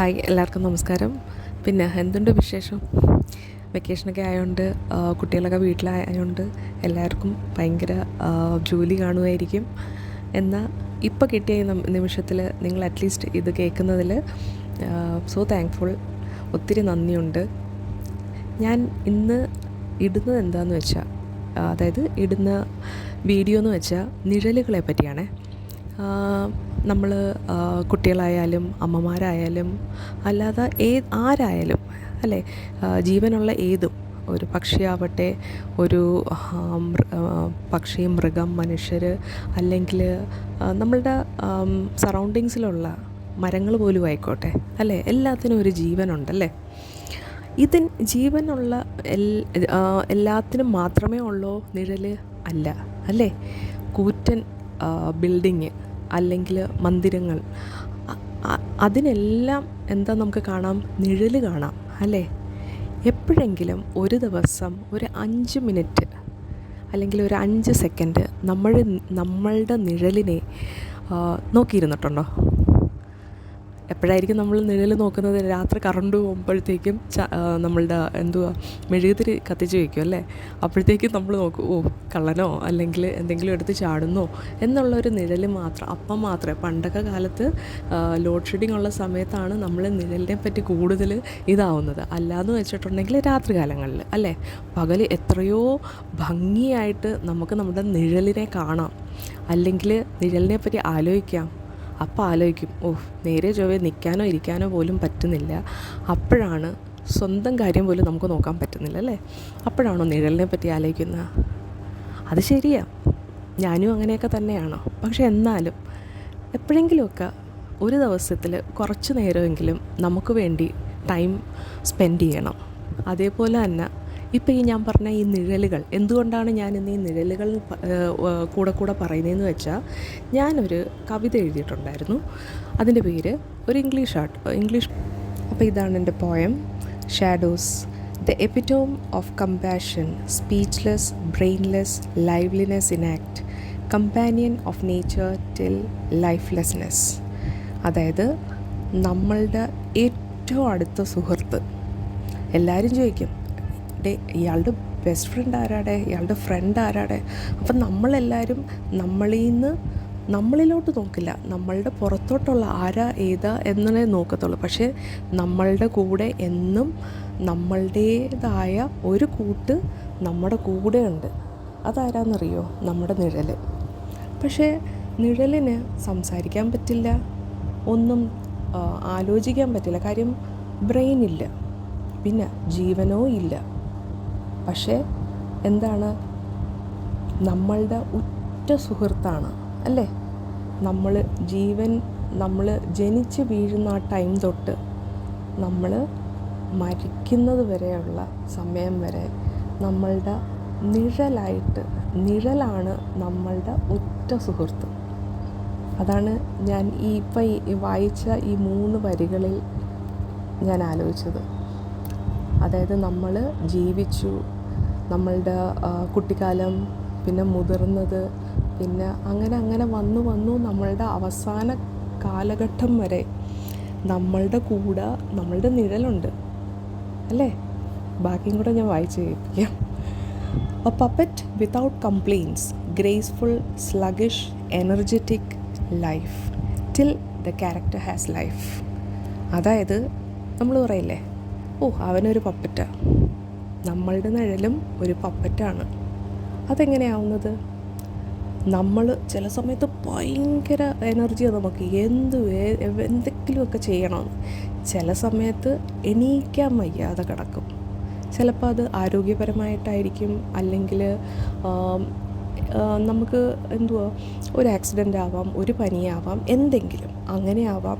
Hi എല്ലാവർക്കും നമസ്കാരം. പിന്നെ എന്തുണ്ട് വിശേഷം? വെക്കേഷനൊക്കെ ആയതുകൊണ്ട് കുട്ടികളൊക്കെ വീട്ടിലായതുകൊണ്ട് എല്ലാവർക്കും ഭയങ്കര ജോലി കാണുമായിരിക്കും എന്നാൽ ഇപ്പോൾ കിട്ടിയ നിമിഷത്തിൽ നിങ്ങൾ അറ്റ്ലീസ്റ്റ് ഇത് കേൾക്കുന്നതിൽ സോ താങ്ക്ഫുൾ ഒത്തിരി നന്ദിയുണ്ട്. ഞാൻ ഇന്ന് ഇടുന്നത് എന്താണെന്ന് വെച്ചാൽ അതായത് ഇടുന്ന വീഡിയോ എന്ന് വെച്ചാൽ നിഴലുകളെ പറ്റിയാണേ. നമ്മൾ കുട്ടികളായാലും അമ്മമാരായാലും അല്ലാതെ ഏ ആരായാലും അല്ലേ? ജീവനുള്ള ഏതും. ഒരു പക്ഷിയാവട്ടെ ഒരു പക്ഷി മൃഗം മനുഷ്യർ അല്ലെങ്കിൽ നമ്മളുടെ സറൗണ്ടിങ്സിലുള്ള മരങ്ങൾ പോലും ആയിക്കോട്ടെ അല്ലേ? എല്ലാത്തിനും ഒരു ജീവനുണ്ടല്ലേ ഇതിൻ ജീവനുള്ള എൽ എല്ലാത്തിനും മാത്രമേ ഉള്ളൂ നിഴൽ അല്ല അല്ലേ? കൂറ്റൻ ബിൽഡിങ്. അല്ലെങ്കിൽ മന്ദിരങ്ങൾ. അതിനെല്ലാം എന്താ നമുക്ക് കാണാം? നിഴൽ കാണാം അല്ലേ? എപ്പോഴെങ്കിലും ഒരു ദിവസം ഒരു അഞ്ച് മിനിറ്റ് അല്ലെങ്കിൽ ഒരു അഞ്ച് സെക്കൻഡ് നമ്മൾ നമ്മളുടെ നിഴലിനെ നോക്കിയിരുന്നിട്ടുണ്ടോ? എപ്പോഴായിരിക്കും നമ്മൾ നിഴൽ നോക്കുന്നത്? രാത്രി കറണ്ട് പോകുമ്പോഴത്തേക്കും ച നമ്മളുടെ എന്തുവാ മെഴുകുതിരി കത്തിച്ച് വയ്ക്കും അല്ലേ? അപ്പോഴത്തേക്കും നമ്മൾ നോക്കും ഓ കള്ളനോ അല്ലെങ്കിൽ എന്തെങ്കിലും എടുത്ത് ചാടുന്നോ എന്നുള്ളൊരു നിഴൽ മാത്രം അപ്പം മാത്രമേ. പണ്ടൊക്കെ കാലത്ത് ലോഡ് ഷെഡിങ് ഉള്ള സമയത്താണ് നമ്മൾ നിഴലിനെ പറ്റി കൂടുതൽ ഇതാവുന്നത്. അല്ലാന്ന് വെച്ചിട്ടുണ്ടെങ്കിൽ രാത്രി കാലങ്ങളിൽ അല്ലേ? പകൽ എത്രയോ ഭംഗിയായിട്ട് നമുക്ക് നമ്മുടെ നിഴലിനെ കാണാം. അല്ലെങ്കിൽ നിഴലിനെ പറ്റി ആലോചിക്കാം. അപ്പോൾ ആലോചിക്കും ഓ നേരെ ചൊവ്വേ നിൽക്കാനോ ഇരിക്കാനോ പോലും പറ്റുന്നില്ല. അപ്പോഴാണ് സ്വന്തം കാര്യം പോലും നമുക്ക് നോക്കാൻ പറ്റുന്നില്ല അല്ലേ? അപ്പോഴാണോ നിഴലിനെ പറ്റി ആലോചിക്കുന്നത്? അത് ശരിയാ. ഞാനും അങ്ങനെയൊക്കെ തന്നെയാണോ? പക്ഷെ എന്നാലും എപ്പോഴെങ്കിലുമൊക്കെ ഒരു ദിവസത്തിൽ കുറച്ച് നേരമെങ്കിലും നമുക്ക് വേണ്ടി ടൈം സ്പെൻഡ് ചെയ്യണം. അതേപോലെ തന്നെ ഇപ്പോൾ ഈ ഞാൻ പറഞ്ഞ ഈ നിഴലുകൾ എന്തുകൊണ്ടാണ് ഞാൻ ഇന്ന് ഈ നിഴലുകൾ കൂടെ കൂടെ പറയുന്നതെന്ന് വെച്ചാൽ ഞാനൊരു കവിത എഴുതിയിട്ടുണ്ടായിരുന്നു. അതിന്റെ പേര് ഒരു ഇംഗ്ലീഷ് ആർട്ട് ഇംഗ്ലീഷ്. അപ്പോൾ ഇതാണ് എന്റെ poem shadows the epitome of compassion speechless brainless liveliness in act companion of nature till lifelessness അതായത് നമ്മളുടെ ഏറ്റവും അടുത്ത സുഹൃത്ത്. എല്ലാവരും ചോദിക്കും ഡേ ഇയാളുടെ ബെസ്റ്റ് ഫ്രണ്ട് ആരാടെ ഇയാളുടെ ഫ്രണ്ട് ആരാടെ? അപ്പം നമ്മളെല്ലാവരും നമ്മളിൽ നിന്ന് നമ്മളിലോട്ട് നോക്കില്ല. നമ്മളുടെ പുറത്തോട്ടുള്ള ആരാ ഏതാ എന്നേ നോക്കത്തുള്ളൂ. പക്ഷേ നമ്മളുടെ കൂടെ എന്നും നമ്മളുടേതായ ഒരു കൂട്ട് നമ്മുടെ കൂടെ ഉണ്ട്. അതാരാന്നറിയോ? നമ്മുടെ നിഴൽ പക്ഷേ നിഴലിന് സംസാരിക്കാൻ പറ്റില്ല. ഒന്നും ആലോചിക്കാൻ പറ്റില്ല. കാര്യം ബ്രെയിനില്ല. പിന്നെ ജീവനോ ഇല്ല. പക്ഷേ എന്താണ്? നമ്മളുടെ ഉറ്റ സുഹൃത്താണ് അല്ലേ? നമ്മൾ ജീവൻ നമ്മൾ ജനിച്ച് വീഴുന്ന ആ ടൈം തൊട്ട് നമ്മൾ മരിക്കുന്നത് വരെയുള്ള സമയം വരെ നമ്മളുടെ നിഴലായിട്ട് നിഴലാണ് നമ്മളുടെ ഉറ്റ സുഹൃത്ത്. അതാണ് ഞാൻ ഈ ഇപ്പം ഈ വായിച്ച ഈ മൂന്ന് വരികളിൽ ഞാൻ ആലോചിച്ചത്. അതായത് നമ്മൾ ജീവിച്ചു നമ്മളുടെ കുട്ടിക്കാലം പിന്നെ മുതിർന്നത് പിന്നെ അങ്ങനെ അങ്ങനെ വന്നു വന്നു നമ്മളുടെ അവസാന കാലഘട്ടം വരെ നമ്മളുടെ കൂടെ നമ്മളുടെ നിഴലുണ്ട്. അല്ലേ? ബാക്കിയും കൂടെ ഞാൻ വായിച്ച് കേൾപ്പിക്കാം. A puppet without complains graceful sluggish energetic life till the character has life അതായത് നമ്മൾ പറയില്ലേ? ഓ അവനൊരു പപ്പറ്റ നമ്മളുടെ നിഴലും ഒരു പപ്പറ്റാണ് അതെങ്ങനെയാവുന്നത്? നമ്മൾ ചില സമയത്ത് ഭയങ്കര എനർജിയാണ് നമുക്ക്. എന്ത് എന്തെങ്കിലുമൊക്കെ ചെയ്യണമെന്ന്. ചില സമയത്ത് എണീക്കാൻ വയ്യാതെ കിടക്കും. ചിലപ്പോൾ അത് ആരോഗ്യപരമായിട്ടായിരിക്കും. അല്ലെങ്കിൽ നമുക്ക് എന്തുവാ ഒരു ആക്സിഡന്റ് ആവാം ഒരു പനിയാവാം എന്തെങ്കിലും അങ്ങനെ ആവാം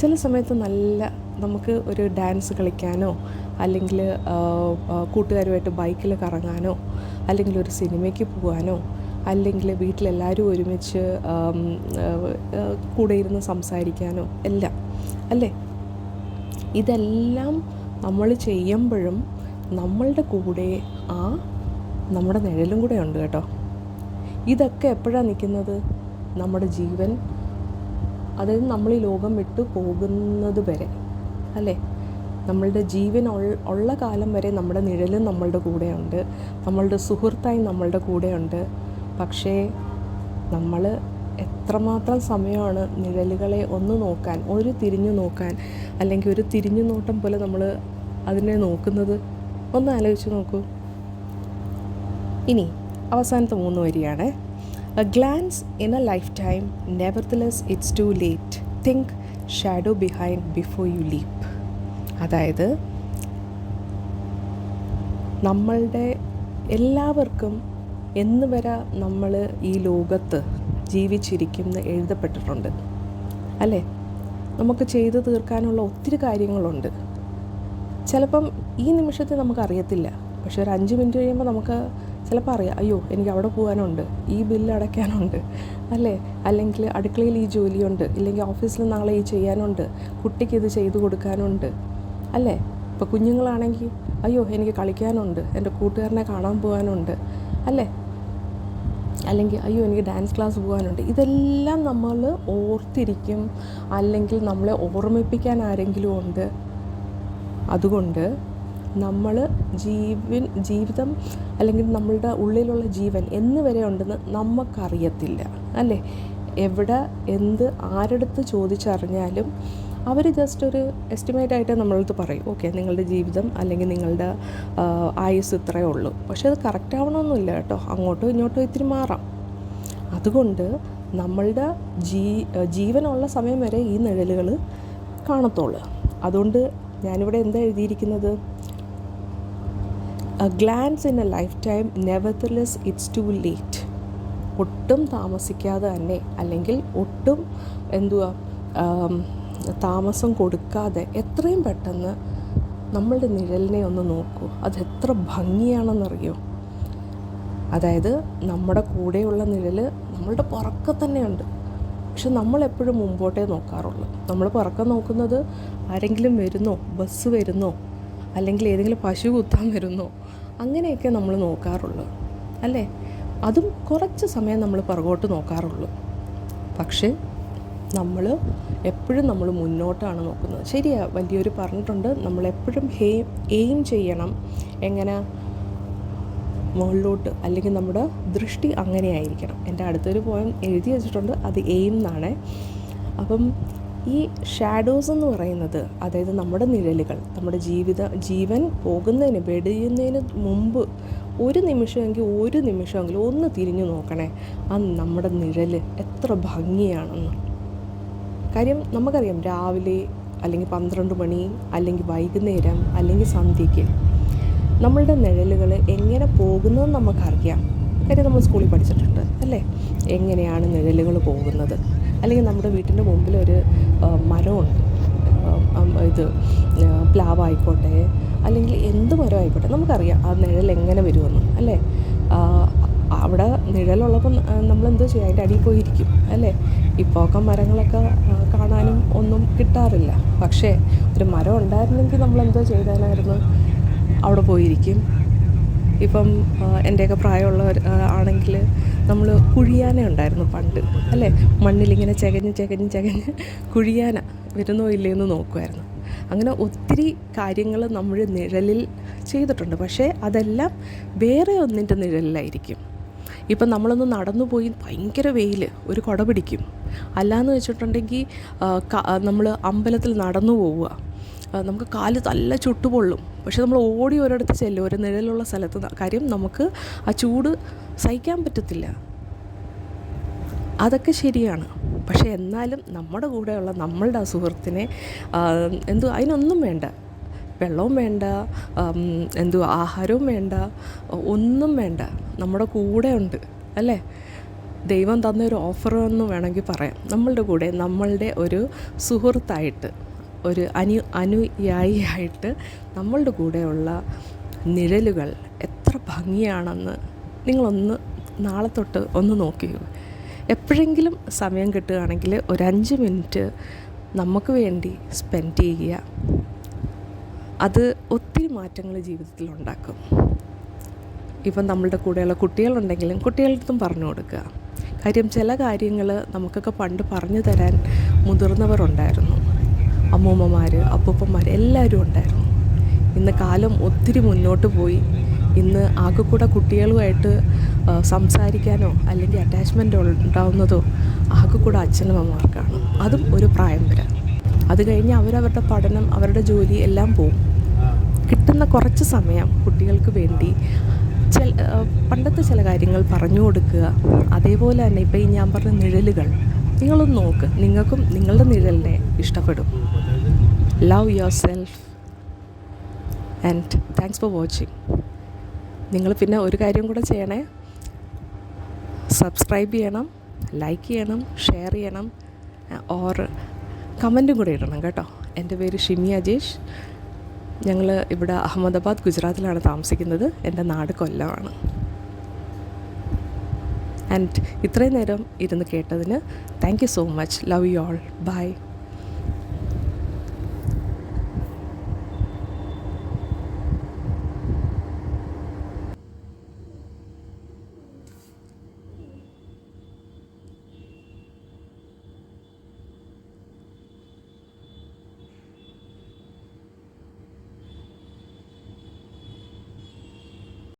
ചില സമയത്ത് നല്ല നമുക്ക് ഒരു ഡാൻസ് കളിക്കാനോ അല്ലെങ്കിൽ കൂട്ടുകാരുമായിട്ട് ബൈക്കിൽ കറങ്ങാനോ അല്ലെങ്കിൽ ഒരു സിനിമയ്ക്ക് പോകാനോ അല്ലെങ്കിൽ വീട്ടിലെല്ലാവരും ഒരുമിച്ച് കൂടെ ഇരുന്ന് സംസാരിക്കാനോ എല്ലാം അല്ലേ? ഇതെല്ലാം നമ്മൾ ചെയ്യുമ്പോഴും നമ്മളുടെ കൂടെ ആ നമ്മുടെ നിഴലും കൂടെ ഉണ്ട് കേട്ടോ. ഇതൊക്കെ എപ്പോഴാണ് നിൽക്കുന്നത്? നമ്മുടെ ജീവൻ അതായത് നമ്മൾ ഈ ലോകം വിട്ടു പോകുന്നത് വരെ. അല്ലേ? നമ്മളുടെ ജീവൻ ഉള്ള കാലം വരെ നമ്മുടെ നിഴലും നമ്മളുടെ കൂടെയുണ്ട്. നമ്മളുടെ സുഹൃത്തായി നമ്മളുടെ കൂടെയുണ്ട്. പക്ഷേ നമ്മൾ എത്രമാത്രം സമയമാണ് നിഴലുകളെ ഒന്ന് നോക്കാൻ ഒരു തിരിഞ്ഞു നോക്കാൻ അല്ലെങ്കിൽ ഒരു തിരിഞ്ഞു നോട്ടം പോലെ നമ്മൾ അതിനെ നോക്കുന്നത്? ഒന്ന് ആലോചിച്ച് നോക്കൂ. ഇനി അവസാനത്തെ മൂന്ന് വരിയാണ്. A glance in a life time nevertheless it's too late think shadow behind before you leap അതായത് നമ്മളുടെ എല്ലാവർക്കും എന്ന് വരെ നമ്മൾ ഈ ലോകത്ത് ജീവിച്ചിരിക്കുന്ന എഴുതപ്പെട്ടിട്ടുണ്ട്. അല്ലേ? നമുക്ക് ചെയ്തു തീർക്കാനുള്ള ഒത്തിരി കാര്യങ്ങളുണ്ട്. ചിലപ്പം ഈ നിമിഷത്തിൽ നമുക്കറിയത്തില്ല പക്ഷെ ഒരു അഞ്ച് മിനിറ്റ് കഴിയുമ്പോൾ നമുക്ക് ചിലപ്പോൾ അറിയാം അയ്യോ എനിക്ക് അവിടെ പോകാനുണ്ട് ഈ ബില്ല് അടയ്ക്കാനുണ്ട് അല്ലേ? അല്ലെങ്കിൽ അടുക്കളയിൽ ഈ ജോലിയുണ്ട് ഇല്ലെങ്കിൽ ഓഫീസിൽ നാളെ ഈ ചെയ്യാനുണ്ട് കുട്ടിക്ക് ഇത് ചെയ്തു കൊടുക്കാനുണ്ട് അല്ലേ? ഇപ്പോൾ കുഞ്ഞുങ്ങളാണെങ്കിൽ അയ്യോ എനിക്ക് കളിക്കാനുണ്ട് എന്റെ കൂട്ടുകാരനെ കാണാൻ പോകാനുണ്ട് അല്ലേ? അല്ലെങ്കിൽ അയ്യോ എനിക്ക് ഡാൻസ് ക്ലാസ് പോകാനുണ്ട് ഇതെല്ലാം നമ്മൾ ഓർത്തിരിക്കും അല്ലെങ്കിൽ നമ്മളെ ഓർമ്മിപ്പിക്കാൻ ആരെങ്കിലും ഉണ്ട്. അതുകൊണ്ട് നമ്മൾ ജീവൻ ജീവിതം അല്ലെങ്കിൽ നമ്മളുടെ ഉള്ളിലുള്ള ജീവൻ എന്ന് വരെ ഉണ്ടെന്ന് നമുക്കറിയത്തില്ല അല്ലേ? എവിടെ എന്ത് ആരെടുത്ത് ചോദിച്ചറിഞ്ഞാലും അവർ ജസ്റ്റ് ഒരു എസ്റ്റിമേറ്റ് ആയിട്ട് നമ്മളടുത്ത് പറയും. ഓക്കെ നിങ്ങളുടെ ജീവിതം അല്ലെങ്കിൽ നിങ്ങളുടെ ആയുസ് ഇത്രയേ ഉള്ളൂ. പക്ഷേ അത് കറക്റ്റ് ആവണമെന്നില്ല കേട്ടോ. അങ്ങോട്ടോ ഇങ്ങോട്ടോ ഇത്തിരി മാറാം. അതുകൊണ്ട് നമ്മളുടെ ജീ ജീവനുള്ള സമയം വരെ ഈ നിഴലുകൾ കാണത്തുള്ളൂ. അതുകൊണ്ട് ഞാനിവിടെ എന്താ എഴുതിയിരിക്കുന്നത്? A glance in a life time nevertheless it's too late ഒട്ടും താമസിക്കാതെ തന്നെ അല്ലെങ്കിൽ ഒട്ടും എന്തുവാ താമസം കൊടുക്കാതെ എത്രയും പെട്ടെന്ന് നമ്മളുടെ നിഴലിനെ ഒന്ന് നോക്കൂ. അത് എത്ര ഭംഗിയാണെന്നറിയോ? അതായത് നമ്മുടെ കൂടെയുള്ള നിഴൽ നമ്മളുടെ പുറക്കെ തന്നെയുണ്ട്. പക്ഷെ നമ്മളെപ്പോഴും മുമ്പോട്ടേ നോക്കാറുള്ളൂ. നമ്മൾ പുറക്കെ നോക്കുന്നത് ആരെങ്കിലും വരുന്നോ ബസ് വരുന്നോ അല്ലെങ്കിൽ ഏതെങ്കിലും പശു കുത്താൻ വരുന്നോ? അങ്ങനെയൊക്കെ നമ്മൾ നോക്കാറുള്ളൂ. അല്ലേ? അതും കുറച്ച് സമയം നമ്മൾ പുറകോട്ട് നോക്കാറുള്ളൂ. പക്ഷേ നമ്മൾ എപ്പോഴും നമ്മൾ മുന്നോട്ടാണ് നോക്കുന്നത്. ശരിയാ വലിയൊരു പറഞ്ഞിട്ടുണ്ട്. നമ്മളെപ്പോഴും ഹേ എയിം ചെയ്യണം. എങ്ങനെ? മുകളിലോട്ട്. അല്ലെങ്കിൽ നമ്മുടെ ദൃഷ്ടി അങ്ങനെ ആയിരിക്കണം എന്റെ അടുത്തൊരു പോയം എഴുതി വെച്ചിട്ടുണ്ട്. അത് എയിം എന്നാണ്. അപ്പം ഈ ഷാഡോസ് എന്ന് പറയുന്നത് അതായത് നമ്മുടെ നിഴലുകൾ നമ്മുടെ ജീവിത ജീവൻ പോകുന്നതിന് വെടിയുന്നതിന് മുമ്പ് ഒരു നിമിഷമെങ്കിൽ ഒരു നിമിഷമെങ്കിലും ഒന്ന് തിരിഞ്ഞു നോക്കണേ. ആ നമ്മുടെ നിഴൽ എത്ര ഭംഗിയാണെന്ന്. കാര്യം നമുക്കറിയാം രാവിലെ അല്ലെങ്കിൽ പന്ത്രണ്ട് മണി അല്ലെങ്കിൽ വൈകുന്നേരം അല്ലെങ്കിൽ സന്ധ്യയ്ക്ക് നമ്മളുടെ നിഴലുകൾ എങ്ങനെ പോകുന്നതെന്ന് നമുക്കറിയാം. കാര്യം നമ്മൾ സ്കൂളിൽ പഠിച്ചിട്ടുണ്ട് അല്ലേ? എങ്ങനെയാണ് നിഴലുകൾ പോകുന്നത്? അല്ലെങ്കിൽ നമ്മുടെ വീട്ടിന്റെ മുമ്പിൽ ഒരു മരമുണ്ട്. ഇത് പ്ലാവായിക്കോട്ടെ അല്ലെങ്കിൽ എന്ത് മരം ആയിക്കോട്ടെ നമുക്കറിയാം ആ നിഴൽ എങ്ങനെ വരുമെന്ന് അല്ലേ? അവിടെ നിഴലുള്ളപ്പോൾ നമ്മൾ എന്തോ ചെയ്യും അതിന്റെ അടിയിൽ പോയിരിക്കും അല്ലേ? ഇപ്പോഴൊക്കെ മരങ്ങളൊക്കെ കാണാനും ഒന്നും കിട്ടാറില്ല. പക്ഷേ ഒരു മരം ഉണ്ടായിരുന്നെങ്കിൽ നമ്മൾ എന്തോ ചെയ്താലായിരുന്നു അവിടെ പോയിരിക്കും. ഇപ്പം എന്റെയൊക്കെ പ്രായമുള്ളവർ ആണെങ്കിൽ നമ്മൾ കുഴിയാന ഉണ്ടായിരുന്നു പണ്ട് അല്ലേ? മണ്ണിലിങ്ങനെ ചകഞ്ഞ് ചകഞ്ഞ് ചകഞ്ഞ് കുഴിയാന വരുന്നോ ഇല്ലയെന്ന് നോക്കുമായിരുന്നു അങ്ങനെ ഒത്തിരി കാര്യങ്ങൾ നമ്മൾ നിഴലിൽ ചെയ്തിട്ടുണ്ട്. പക്ഷേ അതെല്ലാം വേറെ ഒന്നിന്റെ നിഴലിലായിരിക്കും. ഇപ്പം നമ്മളൊന്ന് നടന്നു പോയി ഭയങ്കര വെയിൽ ഒരു കുട പിടിക്കും അല്ലാന്ന് വെച്ചിട്ടുണ്ടെങ്കിൽ നമ്മൾ അമ്പലത്തിൽ നടന്നു പോവുക. നമുക്ക് കാൽ നല്ല ചുട്ടുപൊള്ളും. പക്ഷെ നമ്മൾ ഓടി ഒരിടത്ത് ചെല്ലും ഒരു നിഴലുള്ള സ്ഥലത്ത് കാര്യം നമുക്ക് ആ ചൂട് സഹിക്കാൻ പറ്റത്തില്ല. അതൊക്കെ ശരിയാണ്. പക്ഷെ എന്നാലും നമ്മുടെ കൂടെയുള്ള നമ്മളുടെ ആ സുഹൃത്തിനെ എന്തോ അതിനൊന്നും വേണ്ട. വെള്ളവും വേണ്ട എന്തോ ആഹാരവും വേണ്ട ഒന്നും വേണ്ട. നമ്മുടെ കൂടെ ഉണ്ട് അല്ലേ? ദൈവം തന്ന ഒരു എന്ന് വേണമെങ്കിൽ പറയാം. നമ്മളുടെ കൂടെ നമ്മളുടെ ഒരു സുഹൃത്തായിട്ട്. ഒരു അനു അനുയായിയായിട്ട് നമ്മളുടെ കൂടെയുള്ള നിഴലുകൾ എത്ര ഭംഗിയാണെന്ന് നിങ്ങളൊന്ന് നാളെ തൊട്ട് ഒന്ന് നോക്കിയോ എപ്പോഴെങ്കിലും സമയം കിട്ടുകയാണെങ്കിൽ ഒരു അഞ്ച് മിനിറ്റ് നമുക്ക് വേണ്ടി സ്പെൻഡ് ചെയ്യുക. അത് ഒത്തിരി മാറ്റങ്ങൾ ജീവിതത്തിൽ ഉണ്ടാക്കും. ഇപ്പം നമ്മളുടെ കൂടെയുള്ള കുട്ടികളുണ്ടെങ്കിലും കുട്ടികളുടെ അടുത്തും പറഞ്ഞു കൊടുക്കുക. കാര്യം ചില കാര്യങ്ങൾ നമുക്കൊക്കെ പണ്ട് പറഞ്ഞു തരാൻ മുതിർന്നവർ ഉണ്ടായിരുന്നു അമ്മൂമ്മമാർ അപ്പൂപ്പന്മാർ എല്ലാവരും ഉണ്ടായിരുന്നു. ഇന്ന് കാലം ഒത്തിരി മുന്നോട്ട് പോയി. ഇന്ന് ആകെക്കൂടെ കൂടെ കുട്ടികളുമായിട്ട് സംസാരിക്കാനോ അല്ലെങ്കിൽ അറ്റാച്ച്മെന്റ് ഉണ്ടാവുന്നതോ ആകെക്കൂടെ കൂടെ അച്ഛനമ്മമാർക്കാണ്. അതും ഒരു പ്രായം വരെ അത് കഴിഞ്ഞ് അവരവരുടെ പഠനം അവരുടെ ജോലി എല്ലാം പോവും. കിട്ടുന്ന കുറച്ച് സമയം കുട്ടികൾക്ക് വേണ്ടി ചില പണ്ടത്തെ ചില കാര്യങ്ങൾ പറഞ്ഞു കൊടുക്കുക. അതേപോലെ തന്നെ ഇപ്പം ഈ ഞാൻ പറഞ്ഞ നിഴലുകൾ നിങ്ങളൊന്ന് നോക്ക്. നിങ്ങൾക്കും നിങ്ങളുടെ നിഴലിനെ ഇഷ്ടപ്പെടും. Love yourself and thanks for watching നിങ്ങൾ പിന്നെ ഒരു കാര്യം കൂടെ ചെയ്യണേ. സബ്സ്ക്രൈബ് ചെയ്യണം ലൈക്ക് ചെയ്യണം ഷെയർ ചെയ്യണം ഓർ കമന്റും കൂടെ ഇടണം കേട്ടോ. എന്റെ പേര് ഷിമി അജേഷ്. ഞങ്ങൾ ഇവിടെ അഹമ്മദാബാദ് ഗുജറാത്തിലാണ് താമസിക്കുന്നത്. എന്റെ നാട് കൊല്ലമാണ്. ആൻഡ് ഇത്രയും നേരം ഇരുന്ന് കേട്ടതിന് thank you so much. Love you all bye